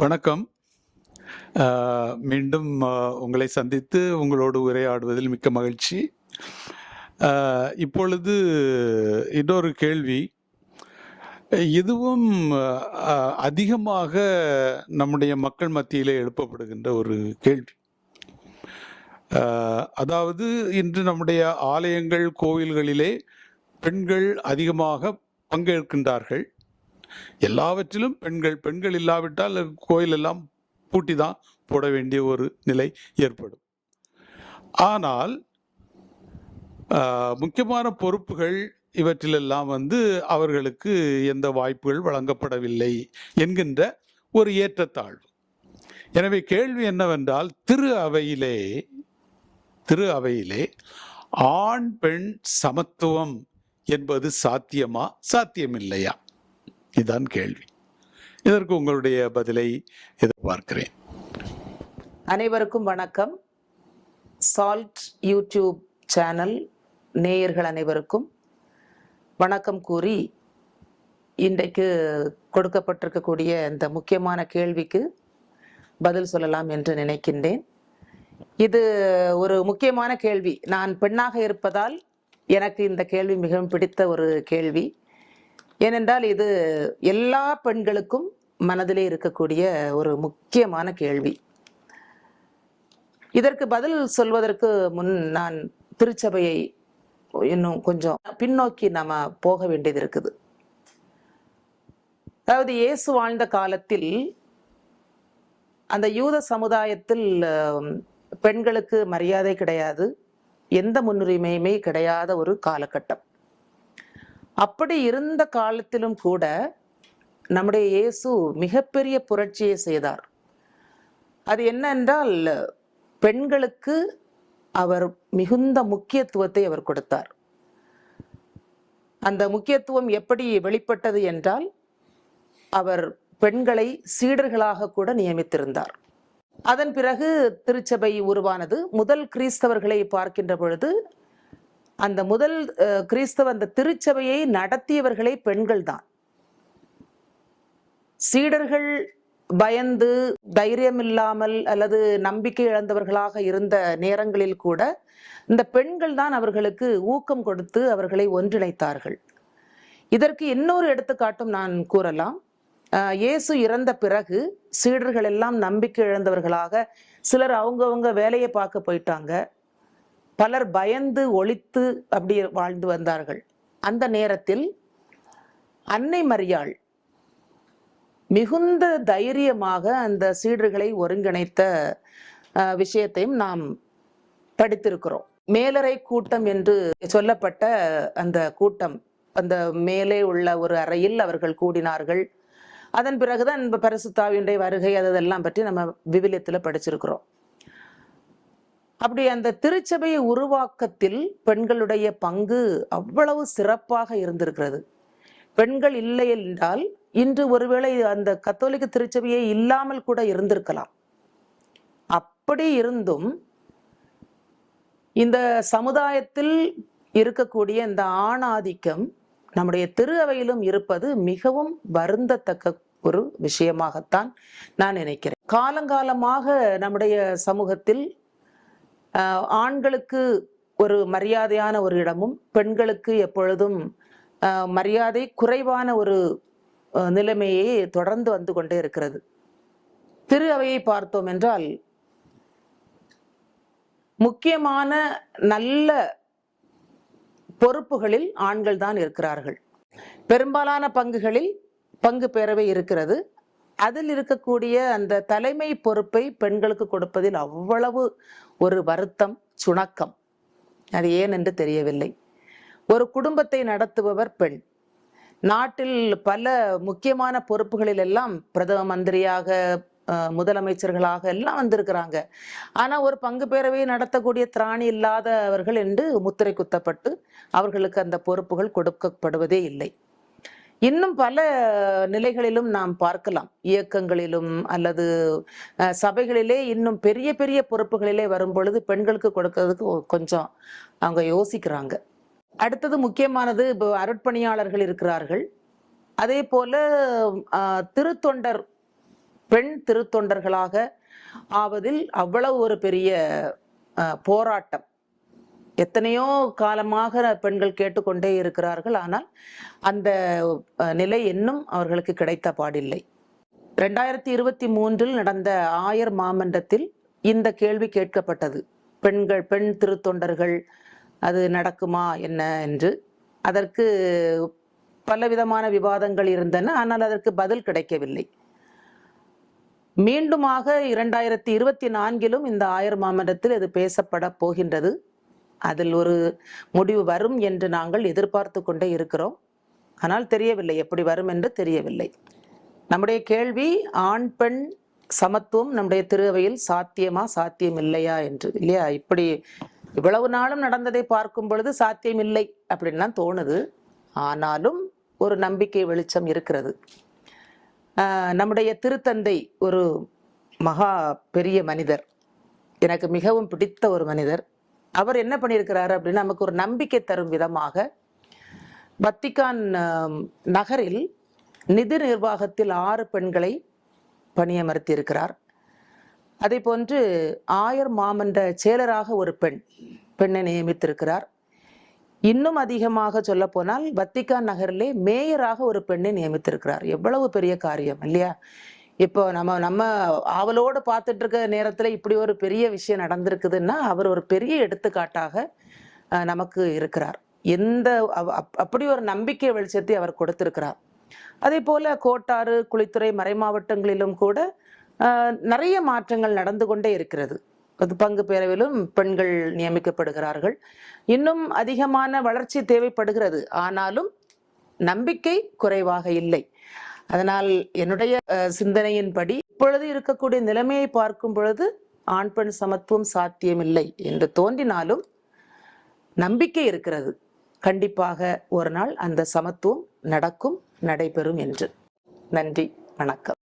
வணக்கம். மீண்டும் உங்களை சந்தித்து உங்களோடு உரையாடுவதில் மிக்க மகிழ்ச்சி. இப்பொழுது இன்னொரு கேள்வி. இதுவும் அதிகமாக நம்முடைய மக்கள் மத்தியிலே எழுப்பப்படுகின்ற ஒரு கேள்வி. அதாவது இன்று நம்முடைய ஆலயங்கள் கோவில்களிலே பெண்கள் அதிகமாக பங்கேற்கின்றார்கள். எல்லாவற்றிலும் பெண்கள் பெண்கள் இல்லாவிட்டால் கோயில் எல்லாம் பூட்டி தான் போட வேண்டிய ஒரு நிலை ஏற்படும். ஆனால் முக்கியமான பொறுப்புகள் இவற்றிலெல்லாம் வந்து அவர்களுக்கு எந்த வாய்ப்புகள் வழங்கப்படவில்லை என்கின்ற ஒரு ஏற்றத்தாழ்வு. எனவே கேள்வி என்னவென்றால் திரு அவையிலே திரு அவையிலே ஆண் பெண் சமத்துவம் என்பது சாத்தியமா சாத்தியமில்லையா? இதுதான் கேள்வி. இதற்கு உங்களுடைய பதிலை எதிர்பார்க்கிறேன் அனைவருக்கும் வணக்கம். சால்ட் யூடியூப் சேனல் நேயர்கள் அனைவருக்கும் வணக்கம் கூறி இன்றைக்கு கொடுக்கப்பட்டிருக்கக்கூடிய இந்த முக்கியமான கேள்விக்கு பதில் சொல்லலாம் என்று நினைக்கின்றேன். இது ஒரு முக்கியமான கேள்வி. நான் பெண்ணாக இருப்பதால் எனக்கு இந்த கேள்வி மிகவும் பிடித்த ஒரு கேள்வி. ஏனென்றால் இது எல்லா பெண்களுக்கும் மனதிலே இருக்கக்கூடிய ஒரு முக்கியமான கேள்வி. இதற்கு பதில் சொல்வதற்கு முன் நான் திருச்சபையை இன்னும் கொஞ்சம் பின்னோக்கி நாம போக வேண்டியது இருக்குது. அதாவது இயேசு வாழ்ந்த காலத்தில் அந்த யூத சமுதாயத்தில் பெண்களுக்கு மரியாதை கிடையாது. எந்த முன்னுரிமையுமே கிடையாத ஒரு காலகட்டம். அப்படி இருந்த காலத்திலும் கூட நம்முடைய இயேசு மிகப்பெரிய புரட்சியை செய்தார். அது என்னென்றால் பெண்களுக்கு அவர் மிகுந்த முக்கியத்துவத்தை அவர் கொடுத்தார். அந்த முக்கியத்துவம் எப்படி வெளிப்பட்டது என்றால் அவர் பெண்களை சீடர்களாக கூட நியமித்திருந்தார். அதன் பிறகு திருச்சபை உருவானது. முதல் கிறிஸ்தவர்களை பார்க்கின்ற பொழுது அந்த முதல் கிறிஸ்தவ அந்த திருச்சபையை நடத்தியவர்களே பெண்கள் தான். சீடர்கள் பயந்து தைரியம் இல்லாமல் அல்லது நம்பிக்கை இழந்தவர்களாக இருந்த நேரங்களில் கூட இந்த பெண்கள் தான் அவர்களுக்கு ஊக்கம் கொடுத்து அவர்களை ஒன்றிணைத்தார்கள். இதற்கு இன்னொரு எடுத்துக்காட்டும் நான் கூறலாம். இயேசு இறந்த பிறகு சீடர்கள் எல்லாம் நம்பிக்கை இழந்தவர்களாக சிலர் அவங்கவுங்க வேலையை பார்க்க போயிட்டாங்க. பலர் பயந்து ஒழித்து அப்படி வாழ்ந்து வந்தார்கள். அந்த நேரத்தில் அன்னை மரியாள் மிகுந்த தைரியமாக அந்த சீடர்களை ஒருங்கிணைத்த விஷயத்தையும் நாம் படித்திருக்கிறோம். மேலறை கூட்டம் என்று சொல்லப்பட்ட அந்த கூட்டம் அந்த மேலே உள்ள ஒரு அறையில் அவர்கள் கூடினார்கள். அதன் பிறகுதான் பரிசுத்தாவியுடைய வருகை அதெல்லாம் பற்றி நம்ம விவிலியத்தில் படிச்சிருக்கிறோம். அப்படி அந்த திருச்சபை உருவாக்கத்தில் பெண்களுடைய பங்கு அவ்வளவு சிறப்பாக இருந்திருக்கிறது. பெண்கள் இல்லை என்றால் இன்று ஒருவேளை அந்த கத்தோலிக்க திருச்சபையே இல்லாமல் கூட இருந்திருக்கலாம். அப்படி இருந்தும் இந்த சமுதாயத்தில் இருக்கக்கூடிய இந்த ஆணாதிக்கம் நம்முடைய திரு அவையிலும் இருப்பது மிகவும் வருந்தத்தக்க ஒரு விஷயமாகத்தான் நான் நினைக்கிறேன். காலங்காலமாக நம்முடைய சமூகத்தில் ஆண்களுக்கு ஒரு மரியாதையான ஒரு இடமும் பெண்களுக்கு எப்பொழுதும் ஆஹ், மரியாதை குறைவான ஒரு நிலைமையே தொடர்ந்து வந்து கொண்டே இருக்கிறது. திரு அவையை பார்த்தோம் என்றால் முக்கியமான நல்ல பொறுப்புகளில் ஆண்கள் தான் இருக்கிறார்கள். பெரும்பாலான பங்குகளில் பங்கு பெறவே இருக்கிறது. அதில் இருக்கக்கூடிய அந்த தலைமை பொறுப்பை பெண்களுக்கு கொடுப்பதில் அவ்வளவு ஒரு வருத்தம் சுணக்கம். அது ஏன் என்று தெரியவில்லை. ஒரு குடும்பத்தை நடத்துபவர் பெண். நாட்டில் பல முக்கியமான பொறுப்புகளில் எல்லாம் பிரதம மந்திரியாக முதலமைச்சர்களாக எல்லாம் வந்திருக்கிறாங்க. ஆனால் ஒரு பங்கு பேரவையை நடத்தக்கூடிய திராணி இல்லாதவர்கள் என்று முத்திரை குத்தப்பட்டு அவர்களுக்கு அந்த பொறுப்புகள் கொடுக்கப்படுவதே இல்லை. இன்னும் பல நிலைகளிலும் நாம் பார்க்கலாம். இயக்கங்களிலும் அல்லது சபைகளிலே இன்னும் பெரிய பெரிய பொறுப்புகளிலே வரும் பொழுது பெண்களுக்கு கொடுக்கறதுக்கு கொஞ்சம் அவங்க யோசிக்கிறாங்க. அடுத்தது முக்கியமானது இப்போ அருட்பணியாளர்கள் இருக்கிறார்கள். அதே போல திருத்தொண்டர் பெண் திருத்தொண்டர்களாக ஆவதில் அவ்வளவு ஒரு பெரிய போராட்டம். எத்தனையோ காலமாக பெண்கள் கேட்டுக்கொண்டே இருக்கிறார்கள். ஆனால் அந்த நிலை இன்னும் அவர்களுக்கு கிடைத்த பாடில்லை. ரெண்டாயிரத்தி இருபத்தி மூன்றில் நடந்த ஆயர் மாமன்றத்தில் இந்த கேள்வி கேட்கப்பட்டது. பெண்கள் பெண் திருத்தொண்டர்கள் அது நடக்குமா என்ன என்று. அதற்கு பலவிதமான விவாதங்கள் இருந்தன. ஆனால் அதற்கு பதில் கிடைக்கவில்லை. மீண்டுமாக இரண்டாயிரத்தி இருபத்தி நான்கிலும் இந்த ஆயர் மாமன்றத்தில் இது பேசப்பட போகின்றது. அதில் ஒரு முடிவு வரும் என்று நாங்கள் எதிர்பார்த்து கொண்டே இருக்கிறோம். ஆனால் தெரியவில்லை எப்படி வரும் என்று தெரியவில்லை. நம்முடைய கேள்வி ஆண் பெண் சமத்துவம் நம்முடைய திருவையில் சாத்தியமா சாத்தியம் இல்லையா என்று இல்லையா? இப்படி இவ்வளவு நாளும் நடந்ததை பார்க்கும் பொழுது சாத்தியம் இல்லை அப்படின்லாம் தோணுது. ஆனாலும் ஒரு நம்பிக்கை வெளிச்சம் இருக்கிறது. நம்முடைய திருத்தந்தை ஒரு மகா பெரிய மனிதர். எனக்கு மிகவும் பிடித்த ஒரு மனிதர். அவர் என்ன பண்ணியிருக்கிறாரு அப்படின்னா நமக்கு ஒரு நம்பிக்கை தரும் விதமாக வத்திக்கான் நகரில் நிதி நிர்வாகத்தில் ஆறு பெண்களை பணியமர்த்தியிருக்கிறார். அதே போன்று ஆயர் மாமன்ற செயலராக ஒரு பெண் பெண்ணை நியமித்திருக்கிறார். இன்னும் அதிகமாக சொல்ல போனால் வத்திக்கான் நகரிலே மேயராக ஒரு பெண்ணை நியமித்திருக்கிறார். எவ்வளவு பெரிய காரியம் இல்லையா? இப்போ நம்ம நம்ம ஆவலோடு பார்த்துட்டு இருக்க நேரத்தில் இப்படி ஒரு பெரிய விஷயம் நடந்திருக்குதுன்னா அவர் ஒரு பெரிய எடுத்துக்காட்டாக நமக்கு இருக்கிறார். எந்த அப்- அப்படி ஒரு நம்பிக்கை வெளிச்சத்தை அவர் கொடுத்திருக்கிறார். அதே போல கோட்டாறு குளித்துறை மறை மாவட்டங்களிலும் கூட நிறைய மாற்றங்கள் நடந்து கொண்டே இருக்கிறது. அது பங்கு பேரவையிலும் பெண்கள் நியமிக்கப்படுகிறார்கள். இன்னும் அதிகமான வளர்ச்சி தேவைப்படுகிறது. ஆனாலும் நம்பிக்கை குறைவாக இல்லை. அதனால் என்னுடைய சிந்தனையின்படி இப்பொழுது இருக்கக்கூடிய நிலைமையை பார்க்கும் பொழுது ஆண் பெண் சமத்துவம் சாத்தியமில்லை என்று தோன்றினாலும் நம்பிக்கை இருக்கிறது. கண்டிப்பாக ஒரு நாள் அந்த சமத்துவம் நடக்கும் நடைபெறும் என்று. நன்றி வணக்கம்.